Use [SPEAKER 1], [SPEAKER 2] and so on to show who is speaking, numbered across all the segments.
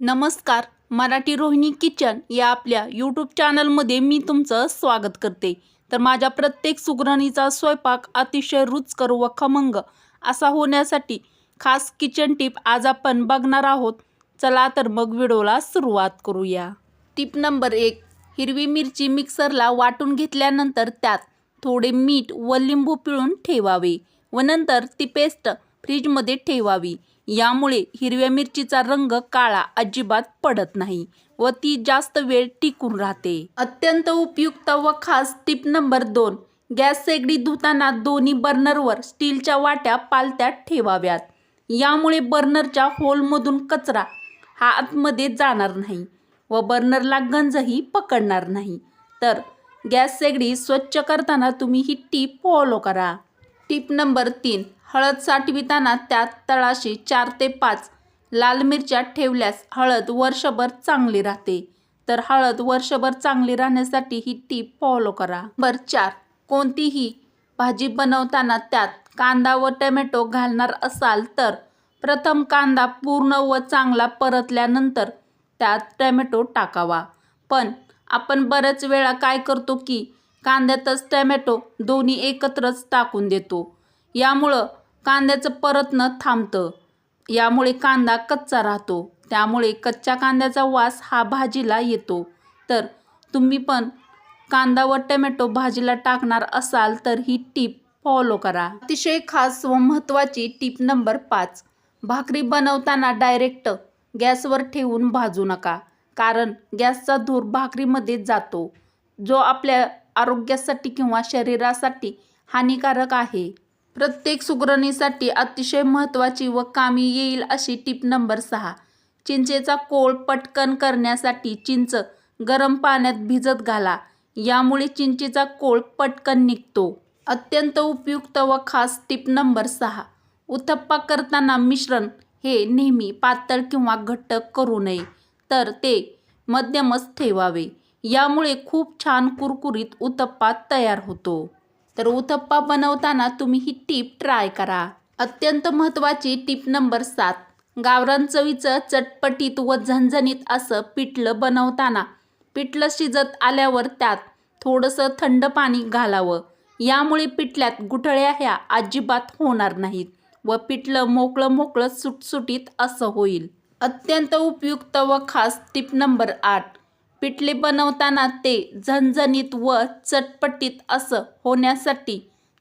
[SPEAKER 1] नमस्कार मराठी रोहिणी किचन या आपल्या यूट्यूब चॅनलमध्ये मी तुमचं स्वागत करते. तर माझ्या प्रत्येक सुगरणीचा स्वयंपाक अतिशय रुचकर व खमंग असा होण्यासाठी खास किचन टिप आज आपण बघणार आहोत. चला तर मग व्हिडिओला सुरुवात करूया. टिप नंबर एक हिरवी मिरची मिक्सरला वाटून घेतल्यानंतर त्यात थोडे मीठ व लिंबू पिळून ठेवावे व नंतर ती पेस्ट फ्रीजमध्ये ठेवावी. यामुळे हिरव्या मिरचीचा रंग काळा अजिबात पडत नाही व ती जास्त वेळ टिकून राहते. अत्यंत उपयुक्त व खास टिप नंबर दोन गॅस शेगडी धुताना दोन्ही बर्नरवर स्टीलच्या वाट्या पालत्यात ठेवाव्यात. यामुळे बर्नरच्या होलमधून कचरा हा आतमध्ये जाणार नाही व बर्नरला गंजही पकडणार नाही. तर गॅस शेगडी स्वच्छ करताना तुम्ही ही टीप फॉलो करा. टीप नंबर तीन हळद साठविताना त्यात तळाशी चार ते पाच लाल मिरच्या ठेवल्यास हळद वर्षभर चांगली राहते. तर हळद वर्षभर चांगली राहण्यासाठी ही टीप फॉलो करा. नंबर चार कोणतीही भाजी बनवताना त्यात कांदा व टोमॅटो घालणार असाल तर प्रथम कांदा पूर्ण व चांगला परतल्यानंतर त्यात टमॅटो टाकावा. पण आपण बऱ्याच वेळा काय करतो की कांद्यातच टमॅटो दोन्ही एकत्रच टाकून देतो. यामुळं कांद्याचं परतणं थांबतं. यामुळे कांदा कच्चा राहतो. त्यामुळे कच्च्या कांद्याचा वास हा भाजीला येतो. तर तुम्ही पण कांदा व टोमॅटो भाजीला टाकणार असाल तर ही टीप फॉलो करा. अतिशय खास व महत्त्वाची टीप नंबर पाच. भाकरी बनवताना डायरेक्ट गॅसवर ठेवून भाजू नका. कारण गॅसचा धूर भाकरीमध्ये जातो. जो आपल्या आरोग्यासाठी किंवा शरीरासाठी हानिकारक आहे. प्रत्येक सुगरणीसाठी अतिशय महत्त्वाची व कामी येईल अशी टीप नंबर सहा. चिंचेचा कोळ पटकन करण्यासाठी चिंच गरम पाण्यात भिजत घाला. यामुळे चिंचेचा कोळ पटकन निघतो. अत्यंत उपयुक्त व खास टीप नंबर सहा. उथप्पा करताना मिश्रण हे नेहमी पातळ किंवा घट्ट करू नये तर ते मध्यमच ठेवावे. यामुळे खूप छान कुरकुरीत उतप्पा तयार होतो. तर उतप्पा बनवताना तुम्ही ही टीप ट्राय करा. अत्यंत महत्त्वाची टीप नंबर सात. गावरान चवीचं चटपटीत व झणझणीत असं पिठलं बनवताना. पिठलं शिजत आल्यावर त्यात थोडंसं थंड पाणी घालावं. यामुळे पिठल्यात गुठळ्या ह्या अजिबात होणार नाहीत व पिठलं मोकळं मोकळं सुटसुटीत असं होईल. अत्यंत उपयुक्त व खास टीप नंबर आठ. पिठले बनवताना ते झणझणीत व चटपटीत असं होण्यासाठी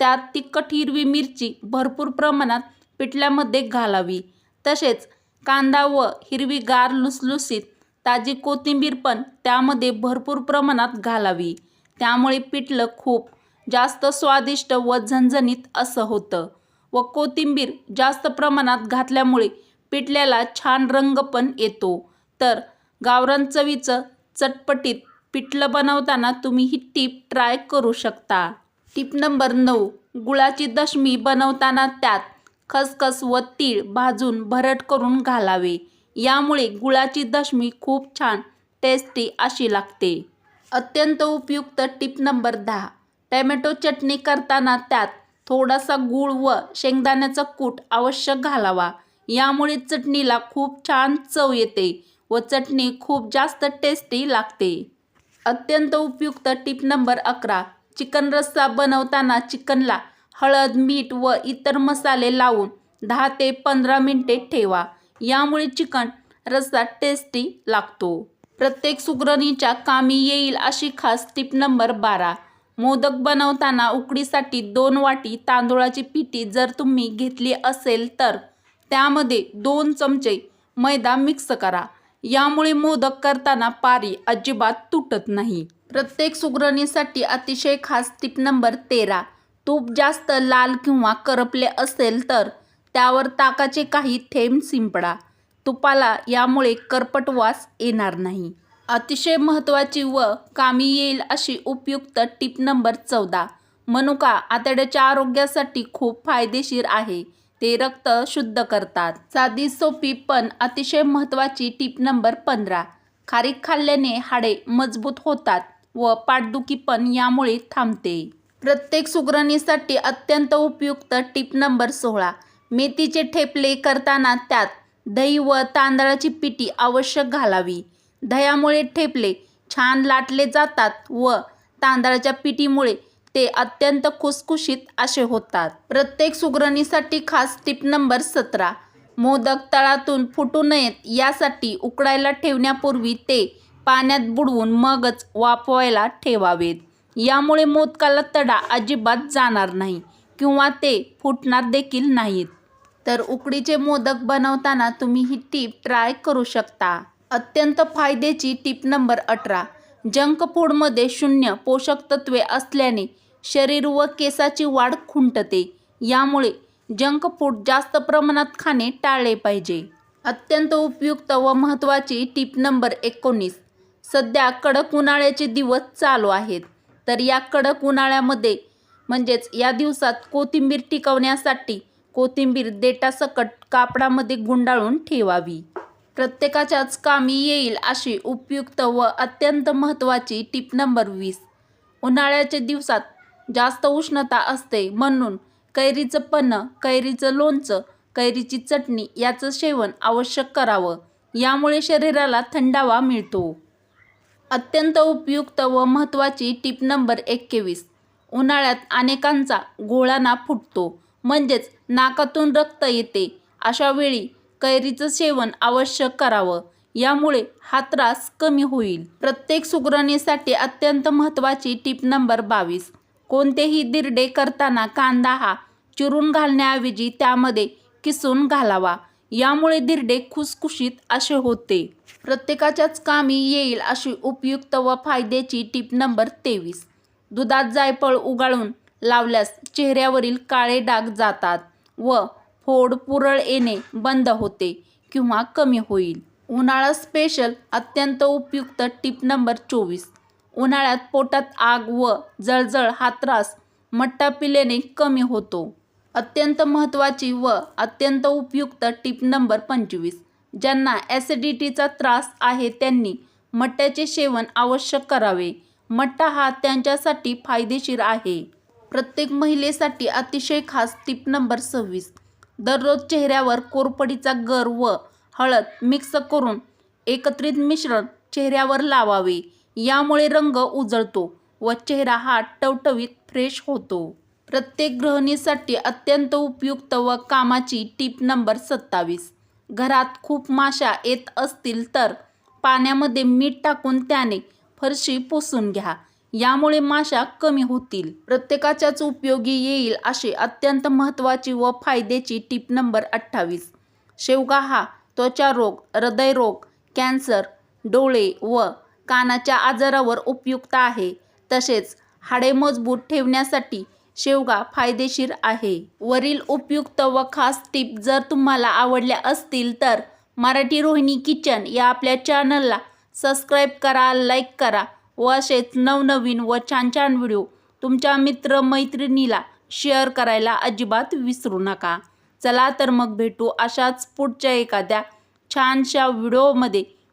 [SPEAKER 1] त्यात तिखट हिरवी मिरची भरपूर प्रमाणात पिठल्यामध्ये घालावी. तसेच कांदा व हिरवीगार लुसलुसीत ताजी कोथिंबीर पण त्यामध्ये भरपूर प्रमाणात घालावी. त्यामुळे पिठलं खूप जास्त स्वादिष्ट व झणझणीत असं होतं व कोथिंबीर जास्त प्रमाणात घातल्यामुळे पिठल्याला छान रंग पण येतो. तर गावरान चवीचं चटपटीत पिठलं बनवताना तुम्ही ही टीप ट्राय करू शकता. टीप नंबर नऊ गुळाची दशमी बनवताना त्यात खसखस व तीळ भाजून भरट करून घालावे. यामुळे गुळाची दशमी खूप छान टेस्टी अशी लागते. अत्यंत उपयुक्त टीप नंबर दहा टॅमॅटो चटणी करताना त्यात थोडासा गूळ व शेंगदाण्याचा कूट आवश्यक घालावा. यामुळे चटणीला खूप छान चव येते. व चटणी खूप जास्त टेस्टी लागते. अत्यंत उपयुक्त टिप नंबर अकरा. चिकन रस्सा बनवताना चिकनला हळद मीठ व इतर मसाले लावून दहा ते पंधरा मिनटे ठेवा. यामुळे चिकन रस्सा टेस्टी लागतो. प्रत्येक सुगरणीच्या कामी येईल अशी खास टिप नंबर बारा. मोदक बनवताना उकडीसाठी दोन वाटी तांदूळाची पिठी जर तुम्ही घेतली असेल तर त्यामध्ये दोन चमचे मैदा मिक्स करा. यामुळे मोदक करताना पारी अजिबात तुटत नाही. प्रत्येक सुगरणीसाठी अतिशय खास टिप नंबर तेरा. तूप जास्त लाल किंवा करपले असेल तर त्यावर ताकाचे काही थेंब शिंपडा. तुपाला यामुळे करपट वास येणार नाही. अतिशय महत्त्वाची व कामी येईल अशी उपयुक्त टिप नंबर चौदा. मनुका आतड्याच्या आरोग्यासाठी खूप फायदेशीर आहे. ते रक्त शुद्ध करतात. साधी सोपी पण अतिशय महत्त्वाची टीप नंबर पंधरा. खारीक खाल्ल्याने हाडे मजबूत होतात व पाठदुखी पण यामुळे थांबते. प्रत्येक सुगरणीसाठी अत्यंत उपयुक्त टीप नंबर सोळा. मेथीचे ठेपले करताना त्यात दही व तांदळाची पिठी आवश्यक घालावी. दह्यामुळे ठेपले छान लाटले जातात व तांदळाच्या पिठीमुळे ते अत्यंत खुसखुशीत असे होतात. प्रत्येक सुगरणीसाठी खास टिप नंबर सतरा. मोदक तळातून फुटू नयेत यासाठी उकडायला ठेवण्यापूर्वी ते पाण्यात बुडवून मगच वाफवायला ठेवावेत. यामुळे मोदकाला तडा अजिबात जाणार नाही किंवा ते फुटणार देखील नाहीत. तर उकडीचे मोदक बनवताना तुम्ही ही टीप ट्राय करू शकता. अत्यंत फायद्याची टीप नंबर अठरा. जंक फूडमध्ये शून्य पोषक तत्वे असल्याने शरीर व केसाची वाढ खुंटते. यामुळे जंक फूड जास्त प्रमाणात खाणे टाळले पाहिजे. अत्यंत उपयुक्त व महत्त्वाची टीप नंबर एकोणीस. सध्या कडक उन्हाळ्याचे दिवस चालू आहेत. तर या कडक उन्हाळ्यामध्ये म्हणजेच या दिवसात कोथिंबीर टिकवण्यासाठी कोथिंबीर देटासकट कापडामध्ये गुंडाळून ठेवावी. प्रत्येकाच्याच कामी येईल अशी उपयुक्त व अत्यंत महत्त्वाची टीप नंबर वीस. उन्हाळ्याच्या दिवसात जास्त उष्णता असते म्हणून कैरीचं पन्नं कैरीचं लोणचं कैरीची चटणी याचं सेवन आवश्यक करावं. यामुळे शरीराला थंडावा मिळतो. अत्यंत उपयुक्त व महत्त्वाची टीप नंबर एकेवीस. उन्हाळ्यात अनेकांचा गोळाना फुटतो. म्हणजेच नाकातून रक्त येते. अशा वेळी कैरीचं सेवन आवश्यक करावं. यामुळे हा त्रास कमी होईल. प्रत्येक सुगरणीसाठी अत्यंत महत्त्वाची टीप नंबर बावीस. कोणतेही दिरडे करताना कांदा हा चिरून घालण्याऐवजी त्यामध्ये किसून घालावा. यामुळे दिरडे खुसखुशीत असे होते. प्रत्येकाच्याच कामी येईल अशी उपयुक्त व फायद्याची टीप नंबर तेवीस. दुधात जायफळ उगाळून लावल्यास चेहऱ्यावरील काळे डाग जातात व फोड पुरळ येणे बंद होते किंवा कमी होईल. उन्हाळा स्पेशल अत्यंत उपयुक्त टीप नंबर चोवीस. उन्हाळ्यात पोटात आग व जळजळ हा त्रास मट्टा पिल्याने कमी होतो. अत्यंत महत्त्वाची व अत्यंत उपयुक्त टिप नंबर पंचवीस. ज्यांना ॲसिडिटीचा त्रास आहे त्यांनी मट्ट्याचे सेवन आवश्यक करावे. मट्टा हा त्यांच्यासाठी फायदेशीर आहे. प्रत्येक महिलेसाठी अतिशय खास टिप नंबर सव्वीस. दररोज चेहऱ्यावर कोरपडीचा गर व हळद मिक्स करून एकत्रित मिश्रण चेहऱ्यावर लावावे. यामुळे रंग उजळतो व चेहरा हा टवटवीत फ्रेश होतो. प्रत्येक गृहिणीसाठी अत्यंत उपयुक्त व कामाची टीप नंबर सत्तावीस. घरात खूप माशा येत असतील तर पाण्यामध्ये मीठ टाकून त्याने फरशी पुसून घ्या. यामुळे माशा कमी होतील. प्रत्येकाच्याच उपयोगी येईल अशी अत्यंत महत्त्वाची व फायद्याची टीप नंबर अठ्ठावीस. शेवगा हा त्वचा रोग हृदयरोग कॅन्सर डोळे व कानाच्या आजारावर उपयुक्त आहे. तसेच हाडे मजबूत ठेवण्यासाठी शेवगा फायदेशीर आहे. वरील उपयुक्त व खास टीप जर तुम्हाला आवडल्या असतील तर मराठी रोहिणी किचन या आपल्या चॅनलला सबस्क्राईब करा लाईक करा व असेच नवनवीन व छान छान व्हिडिओ तुमच्या मित्रमैत्रिणीला शेअर करायला अजिबात विसरू नका. चला तर मग भेटू अशाच पुढच्या एखाद्या छानशा व्हिडिओमध्ये.